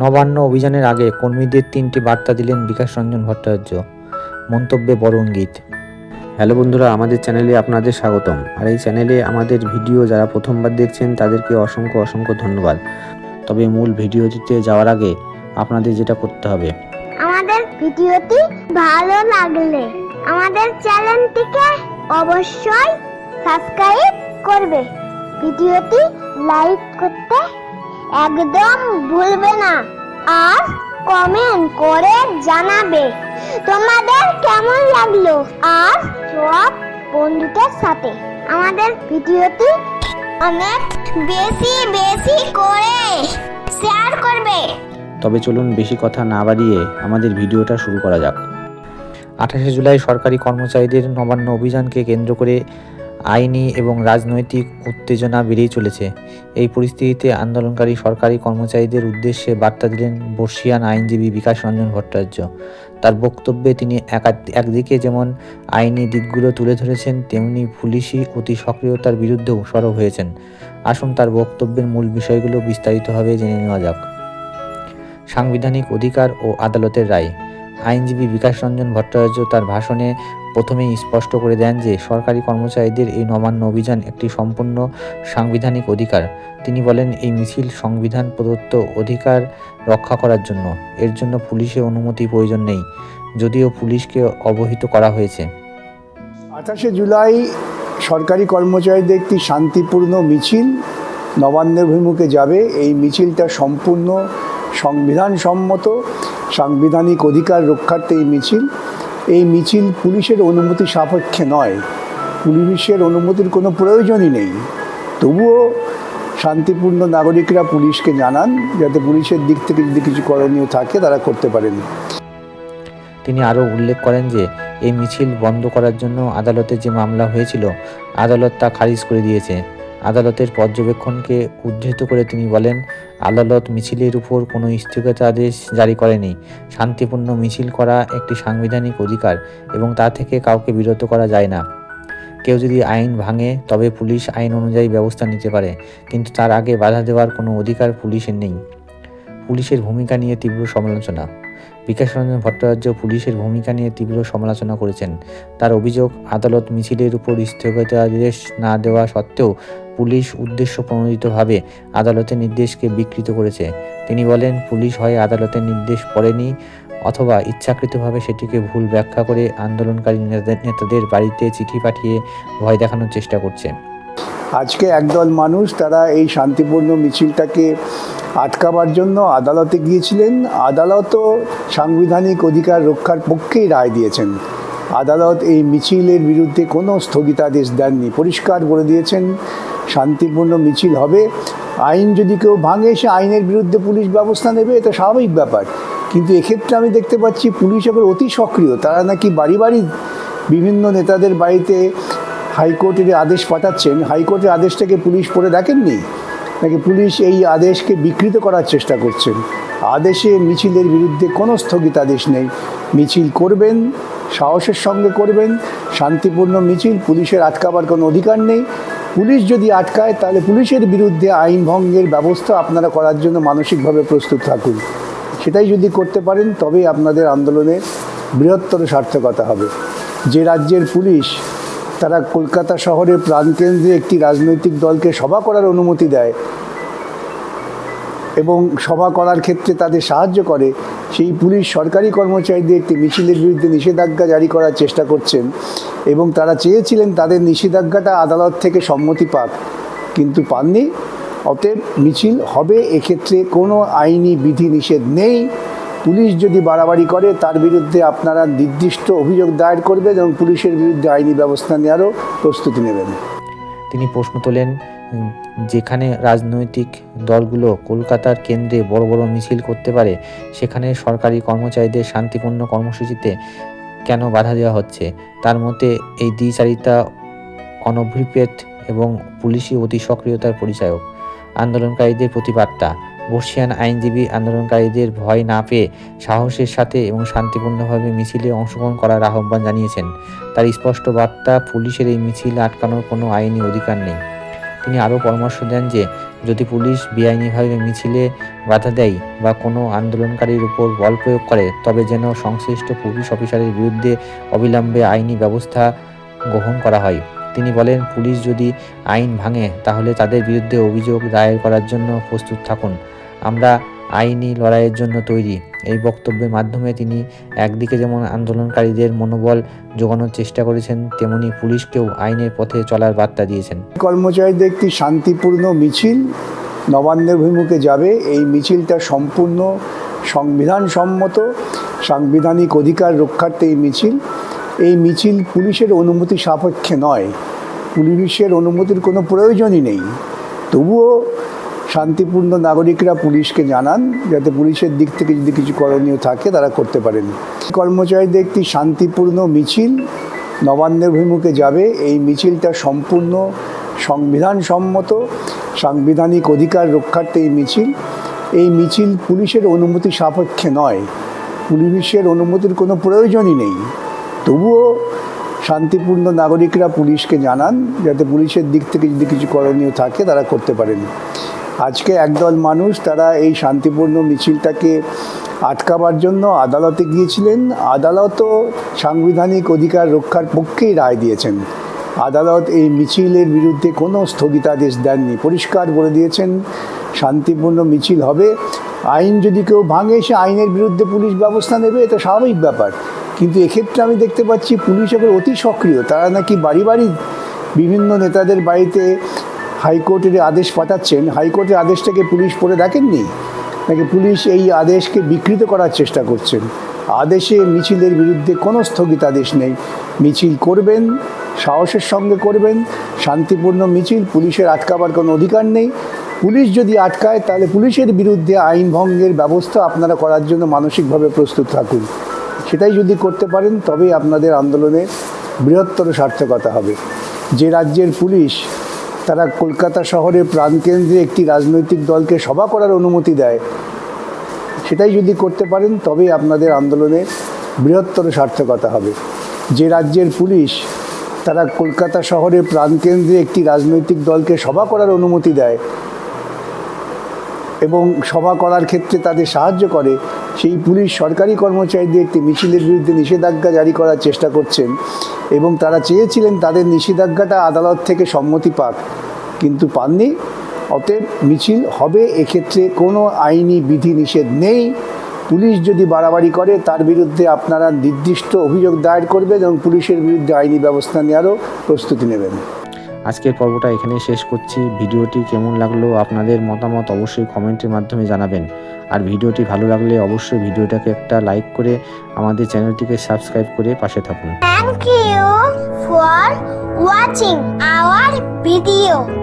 নবান্ন অভিযানের আগে কর্মীদের তিনটি বার্তা দিলেন বিকাশ রঞ্জন ভট্টাচার্য। মন্তব্যে বড় ইঙ্গিত হ্যালো বন্ধুরা আমাদের চ্যানেলে আপনাদের স্বাগতম। আর এই চ্যানেলে আমাদের ভিডিও যারা প্রথমবার দেখছেন তাদেরকে অসংখ্য অসংখ্য ধন্যবাদ। তবে মূল ভিডিওটিতে যাওয়ার আগে আপনাদের যেটা করতে হবে। আমাদের ভিডিওটি ভালো লাগলে আমাদের চ্যানেলটিকে অবশ্যই সাবস্ক্রাইব করবে। ভিডিওটি লাইক করতে একদম ভুলবে না। আর কমেন্ট করে জানাবে। তোমাদের কেমন লাগল? আর সব বন্ধুদের সাথে। আমাদের ভিডিওটি অনেক বেশি বেশি করে শেয়ার করবে। তবে চলুন বেশি কথা না বাড়িয়ে আমাদের ভিডিওটা শুরু করা যাক। আঠাশে জুলাই সরকারি কর্মচারীদের নবান্ন অভিযানকে কেন্দ্র করে আইনি এবং রাজনৈতিক উত্তেজনা বেড়েই চলেছে। এই পরিস্থিতিতে আন্দোলনকারী সরকারি কর্মচারীদের উদ্দেশ্যে বার্তা দিলেন বর্ষিয়ান আইনজীবী বিকাশ রঞ্জন ভট্টাচার্য। তার বক্তব্যে তিনি একা- একদিকে যেমন আইনি দিকগুলো তুলে ধরেছেন, তেমনি পুলিশি অতি সক্রিয়তার বিরুদ্ধেও সরব হয়েছেন। আসুন তার বক্তব্যের মূল বিষয়গুলো বিস্তারিতভাবে জেনে নেওয়া যাক। সাংবিধানিক অধিকার ও আদালতের রায়। আইনজীবী বিকাশ রঞ্জন ভট্টাচার্য তার ভাষণে প্রথমেই স্পষ্ট করে দেন যে সরকারি কর্মচারীদের এই নবান্ন অভিযান একটি সম্পূর্ণ সাংবিধানিক অধিকার। তিনি বলেন, এই মিছিল সংবিধান প্রদত্ত অধিকার রক্ষা করার জন্য। এর জন্য পুলিশের অনুমতি প্রয়োজন নেই, যদিও পুলিশকে অবহিত করা হয়েছে। আঠাশে জুলাই সরকারি কর্মচারীদের একটি শান্তিপূর্ণ মিছিল নবান্নের অভিমুখে যাবে। এই মিছিলটা সম্পূর্ণ সংবিধান সম্মত সাংবিধানিক অধিকার রক্ষার্থে এই মিছিল। এই মিছিল পুলিশের অনুমতি সাপেক্ষে নয়। পুলিশের অনুমতির কোনো প্রয়োজনই নেই। তবুও শান্তিপূর্ণ নাগরিকরা পুলিশকে জানান, যাতে পুলিশের দিক থেকে যদি কিছু করণীয় থাকে, তারা করতে পারেন। তিনি আরও উল্লেখ করেন যে, এই মিছিল বন্ধ করার জন্য আদালতে যে মামলা হয়েছিল, আদালত তা খারিজ করে দিয়েছে। আদালতের পর্যবেক্ষণকে উদ্ধৃত করে তিনি বলেন, আদালত মিছিলের উপর কোনো স্থগিতাদেশ জারি করেনি। শান্তিপূর্ণ মিছিল করা একটি সাংবিধানিক অধিকার এবং তা থেকে কাউকে বিরত করা যায় না। কেউ যদি আইন ভাঙে, তবে পুলিশ আইন অনুযায়ী ব্যবস্থা নিতে পারে, কিন্তু তার আগে বাধা দেওয়ার কোনো অধিকার পুলিশের নেই। পুলিশের ভূমিকা নিয়ে তীব্র সমালোচনা। বিকাশ রঞ্জন ভট্টাচার্য পুলিশের ভূমিকা নিয়ে তীব্র সমালোচনা করেছেন। তার অভিযোগ, আদালত মিছিলের উপর স্থগিতাদেশ না দেওয়া সত্ত্বেও পুলিশ উদ্দেশ্য প্রণোদিতভাবে আদালতের নির্দেশকে বিকৃত করেছে। তিনি বলেন, পুলিশ হয় আদালতের নির্দেশ পড়েনি অথবা ইচ্ছাকৃতভাবে সেটিকে ভুল ব্যাখ্যা করে আন্দোলনকারী নেতাদের নেতাদের বাড়িতে চিঠি পাঠিয়ে ভয় দেখানোর চেষ্টা করছে। আজকে একদল মানুষ তারা এই শান্তিপূর্ণ মিছিলটাকে আটকাবার জন্য আদালতে গিয়েছিলেন। আদালতও সাংবিধানিক অধিকার রক্ষার পক্ষেই রায় দিয়েছেন। আদালত এই মিছিলের বিরুদ্ধে কোনো স্থগিতাদেশ দেননি। পরিষ্কার বলে দিয়েছেন, শান্তিপূর্ণ মিছিল হবে। আইন যদি কেউ ভাঙে, সে আইনের বিরুদ্ধে পুলিশ ব্যবস্থা নেবে, এটা স্বাভাবিক ব্যাপার। কিন্তু এক্ষেত্রে আমি দেখতে পাচ্ছি, পুলিশ এখন অতি সক্রিয়। তারা নাকি বাড়ি বাড়ি বিভিন্ন নেতাদের বাড়িতে হাইকোর্টের আদেশ পাঠাচ্ছেন। হাইকোর্টের আদেশটাকে পুলিশ পড়ে দেখেননি? নাকি পুলিশ এই আদেশকে বিকৃত করার চেষ্টা করছেন? আদেশে মিছিলের বিরুদ্ধে কোনো স্থগিতাদেশ নেই। মিছিল করবেন, সাহসের সঙ্গে করবেন, শান্তিপূর্ণ মিছিল, পুলিশের আটকাবার কোনো অধিকার নেই। পুলিশ যদি আটকায়, তাহলে পুলিশের বিরুদ্ধে আইন ভঙ্গের ব্যবস্থা আপনারা করার জন্য মানসিকভাবে প্রস্তুত থাকুন। সেটাই যদি করতে পারেন, তবেই আপনাদের আন্দোলনে বৃহত্তর সার্থকতা হবে। যে রাজ্যের পুলিশ তারা কলকাতা শহরের প্রাণকেন্দ্রে একটি রাজনৈতিক দলকে সভা করার অনুমতি দেয় এবং সভা করার ক্ষেত্রে তাদের সাহায্য করে। সেই পুলিশ সরকারি কর্মচারীদের একটি মিছিলের বিরুদ্ধে নিষেধাজ্ঞা জারি করার চেষ্টা করছেন এবং তারা চেয়েছিলেন তাদের নিষেধাজ্ঞাটা আদালত থেকে সম্মতি পাক, কিন্তু পাননি। অতএব মিছিল হবে, এক্ষেত্রে কোনো আইনি বিধি নিষেধ নেই। পুলিশ যদি বাড়াবাড়ি করে, তার বিরুদ্ধে আপনারা নির্দিষ্ট অভিযোগ দায়ের করবেন এবং পুলিশের বিরুদ্ধে আইনি ব্যবস্থা নেওয়ারও প্রস্তুতি নেবেন। তিনি প্রশ্ন তোলেন যেখানে রাজনৈতিক দলগুলো কলকাতার কেন্দ্রে বড় বড় মিছিল করতে পারে, সেখানে সরকারি কর্মচারীদের শান্তিপূর্ণ কর্মসূচিতে কেন বাধা দেওয়া হচ্ছে? তার মধ্যে এই দ্বিচারিতা অনভিপ্রেত এবং পুলিশি অতি সক্রিয়তার পরিচায়ক। আন্দোলনকারীদের প্রতিবার্তা বর্ষিয়ান আইনজীবী আন্দোলনকারীদের ভয় না পেয়ে সাহসের সাথে এবং শান্তিপূর্ণভাবে মিছিলে অংশগ্রহণ করার আহ্বান জানিয়েছেন। তার স্পষ্ট বার্তা, পুলিশের এই মিছিল আটকানোর কোনো আইনি অধিকার নেই। তিনি আরও পরামর্শ দেন যে, যদি পুলিশ বেআইনিভাবে মিছিলে বাধা দেয় বা কোনো আন্দোলনকারীর উপর বল প্রয়োগ করে, তবে যেন সংশ্লিষ্ট পুলিশ অফিসারের বিরুদ্ধে অবিলম্বে আইনি ব্যবস্থা গ্রহণ করা হয়। তিনি বলেন, পুলিশ যদি আইন ভাঙে, তাহলে তাদের বিরুদ্ধে অভিযোগ দায়ের করার জন্য প্রস্তুত থাকুন। আমরা আইনি লড়াইয়ের জন্য তৈরি। এই বক্তব্যের মাধ্যমে তিনি একদিকে যেমন আন্দোলনকারীদের মনোবল জোগানোর চেষ্টা করেছেন, তেমনি পুলিশকেও আইনের পথে চলার বার্তা দিয়েছেন। কর্মচারীদের একটি শান্তিপূর্ণ মিছিল নবান্নের অভিমুখে যাবে। এই মিছিলটা সম্পূর্ণ সংবিধান সম্মত সাংবিধানিক অধিকার রক্ষার্থে এই মিছিল। এই মিছিল পুলিশের অনুমতি সাপেক্ষে নয়। পুলিশের অনুমতির কোনো প্রয়োজনই নেই। তবুও শান্তিপূর্ণ নাগরিকরা পুলিশকে জানান, যাতে পুলিশের দিক থেকে যদি কিছু করণীয় থাকে, তারা করতে পারেন। কর্মচারীদের একটি শান্তিপূর্ণ মিছিল, নবান্নের অভিমুখে যাবে। এই মিছিলটা সম্পূর্ণ সংবিধান সম্মত সাংবিধানিক অধিকার রক্ষার্থে এই মিছিল। এই মিছিল পুলিশের অনুমতি সাপেক্ষে নয়। পুলিশের অনুমতির কোনো প্রয়োজনই নেই। তবুও শান্তিপূর্ণ নাগরিকরা পুলিশকে জানান যাতে পুলিশের দিক থেকে যদি কিছু করণীয় থাকে তারা করতে পারেন। আজকে একদল মানুষ তারা এই শান্তিপূর্ণ মিছিলটাকে আটকাবার জন্য আদালতে গিয়েছিলেন। আদালতও সাংবিধানিক অধিকার রক্ষার পক্ষেই রায় দিয়েছেন। আদালত এই মিছিলের বিরুদ্ধে কোনো স্থগিতাদেশ দেননি। পরিষ্কার বলে দিয়েছেন, শান্তিপূর্ণ মিছিল হবে। আইন যদি কেউ ভাঙে, সে আইনের বিরুদ্ধে পুলিশ ব্যবস্থা নেবে, এটা স্বাভাবিক ব্যাপার। কিন্তু এক্ষেত্রে আমি দেখতে পাচ্ছি পুলিশ এখন অতি সক্রিয়। তারা নাকি বাড়ি বাড়ি বিভিন্ন নেতাদের বাড়িতে হাইকোর্টের আদেশ পাঠাচ্ছেন। হাইকোর্টের আদেশটাকে পুলিশ পড়ে দেখেননি? নাকি পুলিশ এই আদেশকে বিকৃত করার চেষ্টা করছেন? আদেশে মিছিলের বিরুদ্ধে কোনো স্থগিতাদেশ নেই। মিছিল করবেন, সাহসের সঙ্গে করবেন, শান্তিপূর্ণ মিছিল, পুলিশের আটকাবার কোনো অধিকার নেই। পুলিশ যদি আটকায়, তাহলে পুলিশের বিরুদ্ধে আইন ভঙ্গের ব্যবস্থা আপনারা করার জন্য মানসিকভাবে প্রস্তুত থাকুন। সেটাই যদি করতে পারেন, তবেই আপনাদের আন্দোলনের বৃহত্তর সার্থকতা হবে। যে রাজ্যের পুলিশ তারা কলকাতা শহরের প্রাণকেন্দ্রে একটি রাজনৈতিক দলকে সভা করার অনুমতি দেয়, সেটাই যদি করতে পারেন, তবেই আপনাদের আন্দোলনের বৃহত্তর সার্থকতা হবে। যে রাজ্যের পুলিশ তারা কলকাতা শহরের প্রাণকেন্দ্রে একটি রাজনৈতিক দলকে সভা করার অনুমতি দেয় এবং সভা করার ক্ষেত্রে তাদের সাহায্য করে। সেই পুলিশ সরকারি কর্মচারীদের একটি মিছিলের বিরুদ্ধে নিষেধাজ্ঞা জারি করার চেষ্টা করছেন এবং তারা চেয়েছিলেন তাদের নিষেধাজ্ঞাটা আদালত থেকে সম্মতি পাক, কিন্তু পাননি। অতএব মিছিল হবে, এক্ষেত্রে কোনো আইনি বিধি নিষেধ নেই। পুলিশ যদি বাড়াবাড়ি করে, তার বিরুদ্ধে আপনারা নির্দিষ্ট অভিযোগ দায়ের করবেন এবং পুলিশের বিরুদ্ধে আইনি ব্যবস্থা নেওয়ারও প্রস্তুতি নেবেন। আজকের পর্বটা এখানেই শেষ করছি। ভিডিওটি কেমন লাগল আপনাদের মতামত অবশ্যই কমেন্টের মাধ্যমে জানাবেন। আর ভিডিওটি ভালো লাগলে অবশ্যই ভিডিওটাকে একটা লাইক করে আমাদের চ্যানেলটিকে সাবস্ক্রাইব করে পাশে থাকুন। Thank you for watching our video.